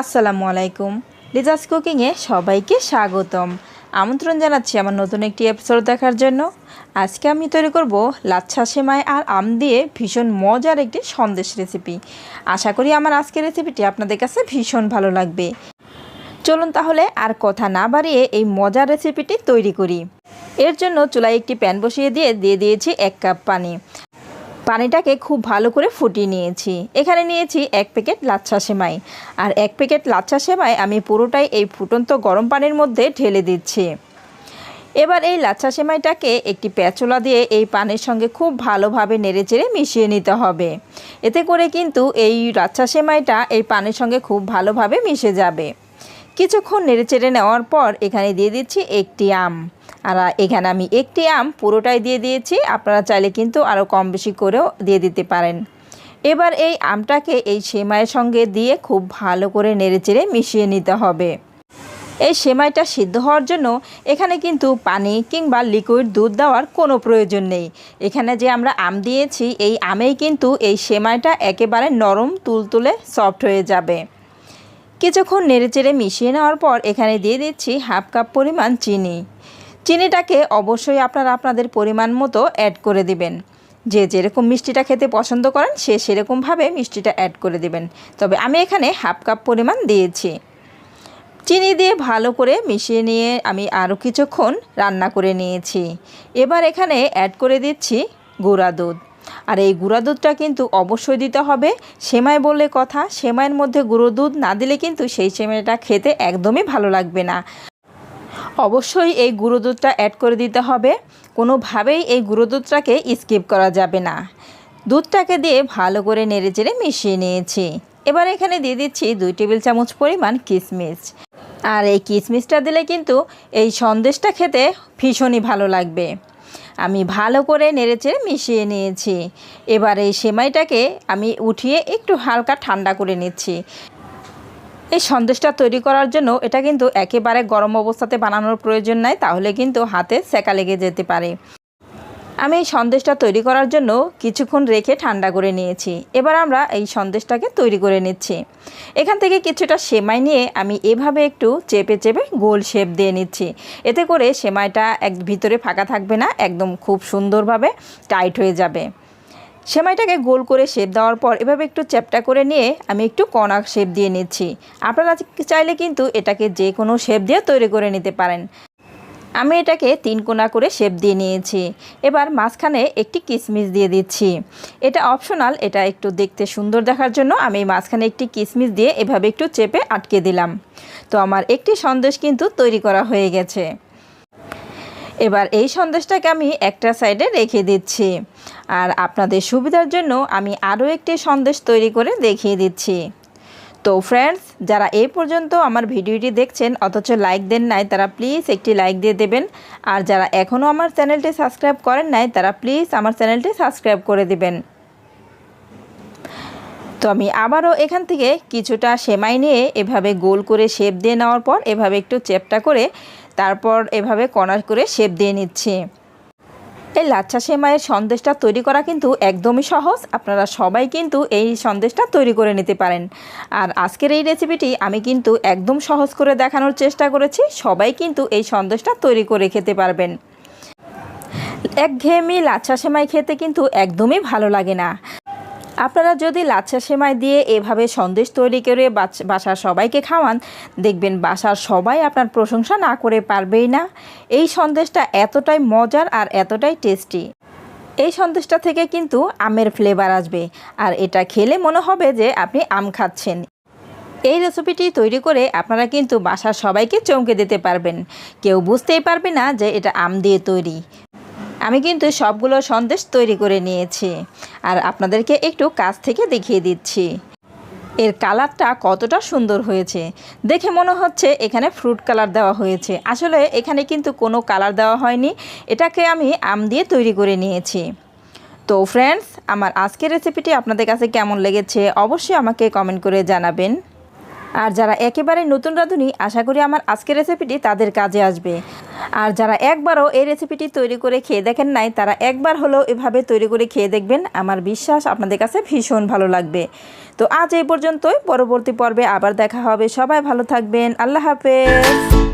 আসসালামু আলাইকুম। লিজাস কুকিংয়ে সবাইকে স্বাগতম। আমন্ত্রণ জানাচ্ছি আমার নতুন একটি এপিসোড দেখার জন্য। আজকে আমি তৈরি করব লাচ্ছা সেমাই আর আম দিয়ে ভীষণ মজার একটি সন্দেশ রেসিপি আশা করি আমার আজকের রেসিপিটি আপনাদের কাছে ভীষণ ভালো লাগবে। চলুন তাহলে আর কথা না বাড়িয়ে এই মজার রেসিপিটি তৈরি করি। এর জন্য চুলায় একটি প্যান বসিয়ে দিয়ে দিয়ে দিয়েছি এক কাপ পানি। পানিটাকে খুব ভালো করে ফুটিয়ে নিয়েছি। এখানে নিয়েছি এক প্যাকেট লাচ্ছা সেমাই। আর এক প্যাকেট লাচ্ছা সেমাই আমি পুরোটাই এই ফুটন্ত গরম পানির মধ্যে ঢেলে দিচ্ছি। এবার এই লাচ্ছা সেমাইটাকে একটি প্যাচোলা দিয়ে এই পানির সঙ্গে খুব ভালোভাবে নেড়েচেড়ে মিশিয়ে নিতে হবে। এতে করে কিন্তু এই লাচ্ছা সেমাইটা এই পানির সঙ্গে খুব ভালোভাবে মিশে যাবে। কিছুক্ষণ নেড়েচেড়ে নেওয়ার পর এখানে দিয়ে দিচ্ছি একটি আম। আর এখানে আমি একটি আম পুরোটাই দিয়ে দিয়েছি। আপনারা চাইলে কিন্তু আরও কম বেশি করেও দিয়ে দিতে পারেন। এবার এই আমটাকে এই সেমাইয়ের সঙ্গে দিয়ে খুব ভালো করে নেড়েচেড়ে মিশিয়ে নিতে হবে। এই সেমাইটা সিদ্ধ হওয়ার জন্য এখানে কিন্তু পানি কিংবা লিকুইড দুধ দেওয়ার কোনো প্রয়োজন নেই। এখানে যে আমরা আম দিয়েছি, এই আমেই কিন্তু এই সেমাইটা একেবারে নরম, তুলতুলে, সফট হয়ে যাবে। কিছুক্ষণ নেড়েচেড়ে মিশিয়ে নেওয়ার পর এখানে দিয়ে দিচ্ছি হাফ কাপ পরিমাণ চিনি। চিনিটাকে অবশ্যই আপনারা আপনাদের পরিমাণ মতো অ্যাড করে দিবেন। যে যেরকম মিষ্টিটা খেতে পছন্দ করেন, সে সেরকমভাবে মিষ্টিটা অ্যাড করে দিবেন। তবে আমি এখানে হাফ কাপ পরিমাণ দিয়েছি। চিনি দিয়ে ভালো করে মিশিয়ে নিয়ে আমি আরও কিছুক্ষণ রান্না করে নিয়েছি। এবার এখানে অ্যাড করে দিচ্ছি গুঁড়া দুধ। আর এই গুঁড়া দুধটা কিন্তু অবশ্যই দিতে হবে। সেমাই বললে কথা, সেমাইয়ের মধ্যে গুঁড়ো দুধ না দিলে কিন্তু সেই সেমাইটা খেতে একদমই ভালো লাগবে না। অবশ্যই এই গুঁড়ো দুধটা অ্যাড করে দিতে হবে। কোনোভাবেই এই গুঁড়ো দুধটাকে স্কিপ করা যাবে না। দুধটাকে দিয়ে ভালো করে নেড়ে চেড়ে মিশিয়ে নিয়েছি। এবার এখানে দিয়ে দিচ্ছি দুই টেবিল চামচ পরিমাণ কিশমিশ আর এই কিশমিশটা দিলে কিন্তু এই সন্দেশটা খেতে ভীষণই ভালো লাগবে। আমি ভালো করে নেড়েচেড়ে মিশিয়ে নিয়েছি। এবার এই সেমাইটাকে আমি উঠিয়ে একটু হালকা ঠান্ডা করে নিচ্ছি। এই সন্দেশটা তৈরি করার জন্য এটা কিন্তু একেবারে গরম অবস্থাতে বানানোর প্রয়োজন নাই, তাহলে কিন্তু হাতে সেকা লেগে যেতে পারে। আমি এই সন্দেশটা তৈরি করার জন্য কিছুক্ষণ রেখে ঠান্ডা করে নিয়েছি। এবার আমরা এই সন্দেশটাকে তৈরি করে নিচ্ছি। এখান থেকে কিছুটা সেমাই নিয়ে আমি এভাবে একটু চেপে চেপে গোল শেপ দিয়ে নিচ্ছি। এতে করে সেমাইটা এক ভিতরে ফাঁকা থাকবে না, একদম খুব সুন্দরভাবে টাইট হয়ে যাবে। সেমাইটাকে গোল করে শেপ দেওয়ার পর এভাবে একটু চ্যাপটা করে নিয়ে আমি একটু কণা শেপ দিয়ে নিচ্ছি। আপনারা চাইলে কিন্তু এটাকে যে কোনো শেপ দিয়ে তৈরি করে নিতে পারেন। আমি এটাকে তিন কোনা করে শেপ দিয়ে নিয়েছি। এবার মাঝখানে একটি কিসমিস দিয়ে দিচ্ছি। এটা অপশনাল, এটা একটু দেখতে সুন্দর দেখার জন্য আমি মাঝখানে একটি কিসমিস দিয়ে এভাবে একটু চেপে আটকে দিলাম। তো আমার একটি সন্দেশ কিন্তু তৈরি করা হয়ে গেছে। এবার এই সন্দেশটাকে আমি একটা সাইডে রেখে দিচ্ছি। আর আপনাদের সুবিধার জন্য আমি আরও একটি সন্দেশ তৈরি করে দেখিয়ে দিচ্ছি। তো ফ্রেন্ডস যারা এই পর্যন্ত আমার ভিডিওটি দেখছেন, অথচ লাইক দেন নাই, তারা প্লিজ একটি লাইক দিয়ে দেবেন। আর যারা এখনও আমার চ্যানেলটি সাবস্ক্রাইব করেন নাই, তারা প্লিজ আমার চ্যানেলটি সাবস্ক্রাইব করে দিবেন। তো আমি আবারও এখান থেকে কিছুটা সেমাই নিয়ে এভাবে গোল করে শেপ দিয়ে নেওয়ার পর এভাবে একটু চেপটা করে তারপর এভাবে কণা করে শেপ দিয়ে নিচ্ছি। এই লাচ্ছা সেমাইয়ের সন্দেশটা তৈরি করা কিন্তু একদমই সহজ। আপনারা সবাই কিন্তু এই সন্দেশটা তৈরি করে নিতে পারেন। আর আজকের এই রেসিপিটি আমি কিন্তু একদম সহজ করে দেখানোর চেষ্টা করেছি। সবাই কিন্তু এই সন্দেশটা তৈরি করে খেতে পারবেন। একঘেয়েমি লাচ্ছা সেমাই খেতে কিন্তু একদমই ভালো লাগে না। আপনারা যদি লাচ্ছা সেমাই দিয়ে এভাবে সন্দেশ তৈরি করে বাসার সবাইকে খাওয়ান, দেখবেন বাসার সবাই আপনার প্রশংসা না করে পারবেই না। এই সন্দেশটা এতটাই মজার আর এতটাই টেস্টি। এই সন্দেশটা থেকে কিন্তু আমের ফ্লেভার আসবে। আর এটা খেলে মনে হবে যে আপনি আম খাচ্ছেন। এই রেসিপিটি তৈরি করে আপনারা কিন্তু বাসার সবাইকে চমকে দিতে পারবেন। কেউ বুঝতেই পারবে না যে এটা আম দিয়ে তৈরি। আমি কিন্তু সবগুলো সন্দেশ তৈরি করে নিয়েছি। আর আপনাদেরকে একটু কাছ থেকে দেখিয়ে দিচ্ছি। এর কালারটা কতটা সুন্দর হয়েছে। দেখে মনে হচ্ছে এখানে ফ্রুট কালার দেওয়া হয়েছে। আসলে এখানে কিন্তু কোনো কালার দেওয়া হয়নি। এটাকে আমি আম দিয়ে তৈরি করে নিয়েছি। তো ফ্রেন্ডস আমার আজকের রেসিপিটি আপনাদের কাছে কেমন লেগেছে অবশ্যই আমাকে কমেন্ট করে জানাবেন। আর যারা একেবারে নতুন রাঁধুনি, আশা করি আমার আজকের রেসিপিটি তাদের কাজে আসবে। আর যারা একবারও এই রেসিপিটি তৈরি করে খেয়ে দেখেন নাই, তারা একবার হলেও এভাবে তৈরি করে খেয়ে দেখবেন। আমার বিশ্বাস আপনাদের কাছে ভীষণ ভালো লাগবে। তো আজ এই পর্যন্তই। পরবর্তী পর্বে আবার দেখা হবে। সবাই ভালো থাকবেন। আল্লাহ হাফেজ।